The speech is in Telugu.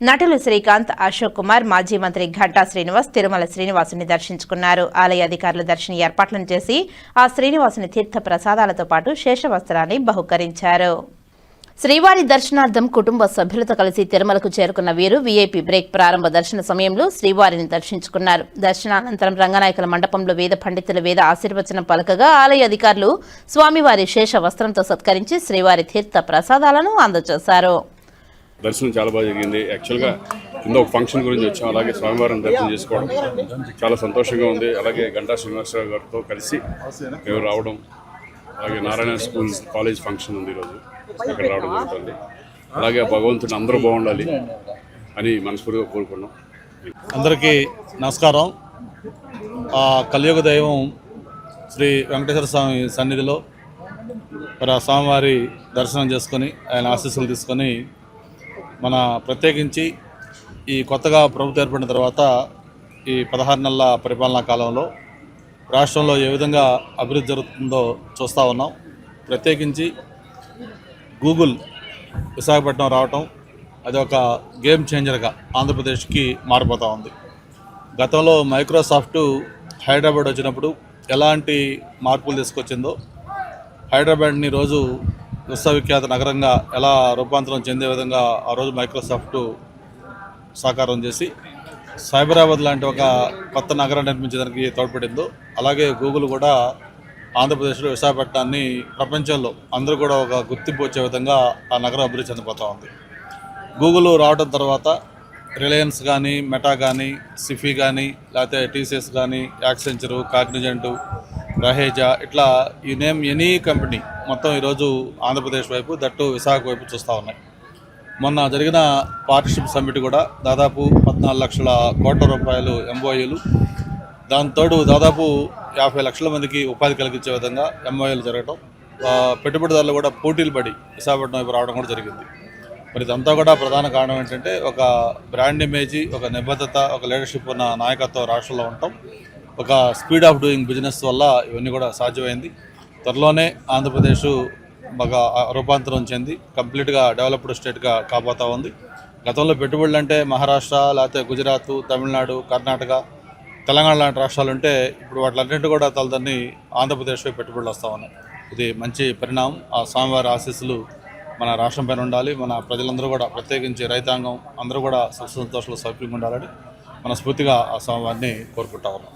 నటులు శ్రీకాంత్ అశోక్ కుమార్ మాజీ మంత్రి ఘంటా శ్రీనివాస్ తిరుమల శ్రీనివాసుని దర్శించుకున్నారు. ఆలయ అధికారులు దర్శన ఏర్పాట్లను చేసి ఆ శ్రీనివాసుని తీర్థ ప్రసాదాలతో పాటు శేషవస్త్రాన్ని బహుకరించారు. శ్రీవారి దర్శనార్థం కుటుంబ సభ్యులతో కలిసి తిరుమలకు చేరుకున్న వీరు వీఐపీ బ్రేక్ ప్రారంభ దర్శన సమయంలో శ్రీవారిని దర్శించుకున్నారు. దర్శనానంతరం రంగనాయకుల మండపంలో వేద పండితుల వేద ఆశీర్వచనం పలకగా ఆలయ అధికారులు స్వామివారి శేష వస్త్రంతో సత్కరించి శ్రీవారి తీర్థ ప్రసాదాలను అందజేశారు. దర్శనం చాలా బాగా జరిగింది. యాక్చువల్గా కింద ఒక ఫంక్షన్ గురించి వచ్చాం. అలాగే స్వామివారిని దర్శనం చేసుకోవడం చాలా సంతోషంగా ఉంది. అలాగే గంటా శ్రీనివాసరావు గారితో కలిసి మేము రావడం అలాగే నారాయణ స్కూల్ కాలేజ్ ఫంక్షన్ ఉంది ఈరోజు. ఇక్కడ రావడం జరుగుతుంది. అలాగే ఆ భగవంతుని అందరూ బాగుండాలి అని మనస్ఫూర్తిగా కోరుకున్నాం. అందరికీ నమస్కారం. ఆ కలియుగ దైవం శ్రీ వెంకటేశ్వర స్వామి సన్నిధిలో మరి ఆ స్వామివారి దర్శనం చేసుకొని ఆయన ఆశీస్సులు తీసుకొని మన ప్రత్యేకించి ఈ కొత్తగా ప్రభుత్వం ఏర్పడిన తర్వాత ఈ పదహారు నెలల పరిపాలనా కాలంలో రాష్ట్రంలో ఏ విధంగా అభివృద్ధి జరుగుతుందో చూస్తూ ఉన్నాం. ప్రత్యేకించి గూగుల్ విశాఖపట్నం రావటం అది ఒక గేమ్ చేంజర్గా ఆంధ్రప్రదేశ్కి మారిపోతూ ఉంది. గతంలో మైక్రోసాఫ్ట్ హైదరాబాద్ వచ్చినప్పుడు ఎలాంటి మార్పులు తీసుకొచ్చిందో హైదరాబాద్ని రోజు విశ్వవిఖ్యాత నగరంగా ఎలా రూపాంతరం చెందే విధంగా ఆ రోజు మైక్రోసాఫ్ట్ సాకారం చేసి సైబరాబాద్ లాంటి ఒక కొత్త నగరం నిర్మించడానికి తోడ్పడిందో అలాగే గూగుల్ కూడా ఆంధ్రప్రదేశ్లో విశాఖపట్నాన్ని ప్రపంచంలో అందరూ కూడా ఒక గుర్తింపు వచ్చే విధంగా ఆ నగరం అభివృద్ధి చెందిపోతూ ఉంది. గూగుల్ రావడం తర్వాత రిలయన్స్ కానీ మెటా కానీ సిఫీ కానీ లేకపోతే టీసీఎస్ కానీ యాక్సెంచరు కాగ్నిజెంటు రహేజా ఇట్లా ఈ నేమ్ ఎనీ కంపెనీ మొత్తం ఈరోజు ఆంధ్రప్రదేశ్ వైపు దట్టు విశాఖ వైపు చూస్తూ ఉన్నాయి. మొన్న జరిగిన పార్ట్నర్షిప్ సమ్మిట్ కూడా దాదాపు పద్నాలుగు లక్షల కోట్ల రూపాయలు ఎంఓయూలు దానితోడు దాదాపు యాభై లక్షల మందికి ఉపాధి కలిగించే విధంగా ఎంఓయూలు జరగటం. పెట్టుబడిదారులు కూడా పోటీలు పడి విశాఖపట్నం వైపు రావడం కూడా జరిగింది. మరి ఇదంతా కూడా ప్రధాన కారణం ఏంటంటే ఒక బ్రాండ్ ఇమేజీ ఒక నిబద్ధత ఒక లీడర్షిప్ ఉన్న నాయకత్వం రాష్ట్రంలో ఉండటం ఒక స్పీడ్ ఆఫ్ డూయింగ్ బిజినెస్ వల్ల ఇవన్నీ కూడా సాధ్యమైంది. త్వరలోనే ఆంధ్రప్రదేశ్ బాగా రూపాంతరం చెంది కంప్లీట్గా డెవలప్డ్ స్టేట్గా కాబోతా ఉంది. గతంలో పెట్టుబడులు అంటే మహారాష్ట్ర లేకపోతే గుజరాత్ తమిళనాడు కర్ణాటక తెలంగాణ లాంటి రాష్ట్రాలు ఉంటే ఇప్పుడు వాటిలన్నింటి కూడా తలదన్ని ఆంధ్రప్రదేశ్లో పెట్టుబడులు వస్తూ ఉన్నాయి. ఇది మంచి పరిణామం. ఆ స్వామివారి ఆశీస్సులు మన రాష్ట్రం పైన ఉండాలి. మన ప్రజలందరూ కూడా ప్రత్యేకించి రైతాంగం అందరూ కూడా సుఖ సంతోషాలు సౌక్యంగా ఉండాలని మనస్ఫూర్తిగా ఆ స్వామివారిని కోరుకుంటా ఉన్నాం.